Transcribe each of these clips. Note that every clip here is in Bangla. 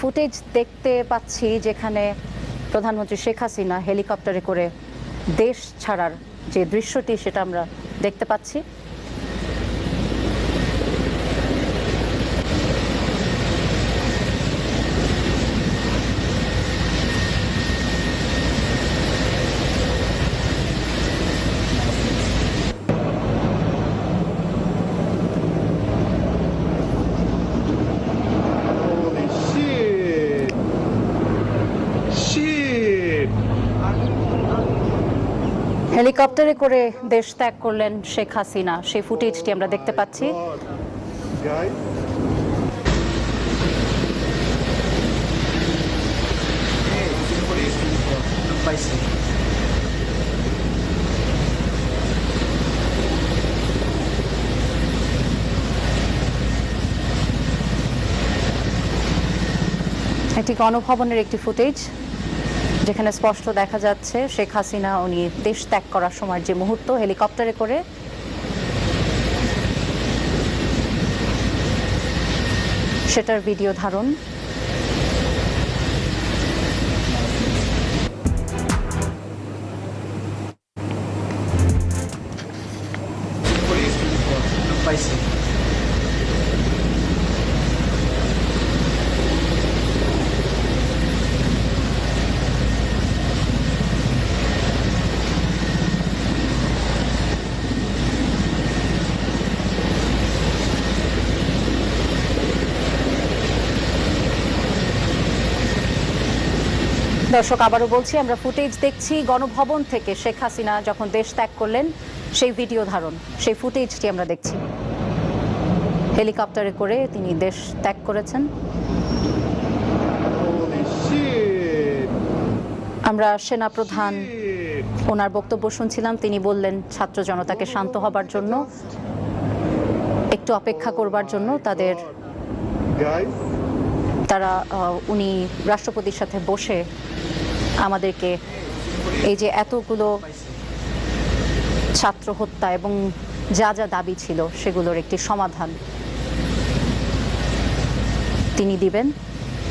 ফুটেজ দেখতে পাচ্ছি যেখানে প্রধানমন্ত্রী শেখ হাসিনা হেলিকপ্টারে করে দেশ ছাড়ার যে দৃশ্যটি সেটা আমরা দেখতে পাচ্ছি। হেলিকপ্টারে করে দেশ ত্যাগ করলেন শেখ হাসিনা। সেই ফুটেজটি আমরা দেখতে পাচ্ছি। এটি গণভবনের একটি ফুটেজ। যেখানে স্পষ্ট দেখা যাচ্ছে, শেখ হাসিনা উনি দেশ ত্যাগ করার সময় যে মুহূর্ত, হেলিকপ্টারে করে সেটার ভিডিও ধারণ। দর্শক আবারও বলছি, আমরা ফুটেজ দেখছি, গণভবন থেকে শেখ হাসিনা যখন দেশ ত্যাগ করলেন, সেই ভিডিও ধারণ, সেই ফুটেজটি আমরা দেখছি হেলিকপ্টারে করে তিনি দেশ ত্যাগ করেছেন আমরা সেনাপ্রধান Shit! ওনার বক্তব্য শুনছিলাম, তিনি বললেন, ছাত্র জনতাকে শান্ত হবার জন্য, একটু অপেক্ষা করবার জন্য তাদের? তারা উনি রাষ্ট্রপতির সাথে বসে আমাদেরকে এই যে এতগুলো ছাত্র হত্যা এবং যা যা দাবি ছিল সেগুলোর একটি সমাধান তিনি দিবেন।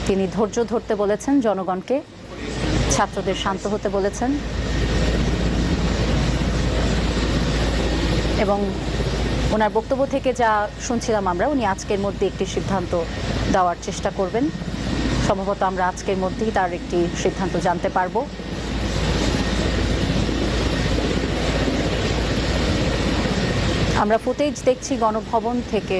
তিনি ধৈর্য ধরতে বলেছেন, জনগণকে ছাত্রদের শান্ত হতে বলেছেন। এবং ওনার বক্তব্য থেকে যা শুনছিলাম আমরা, উনি আজকের মধ্যে একটি সিদ্ধান্ত দেওয়ার চেষ্টা করবেন। সম্ভবত আমরা আজকের মধ্যেই তার একটি সিদ্ধান্ত জানতে পারব। আমরা ফুটেজ দেখছি গণভবন থেকে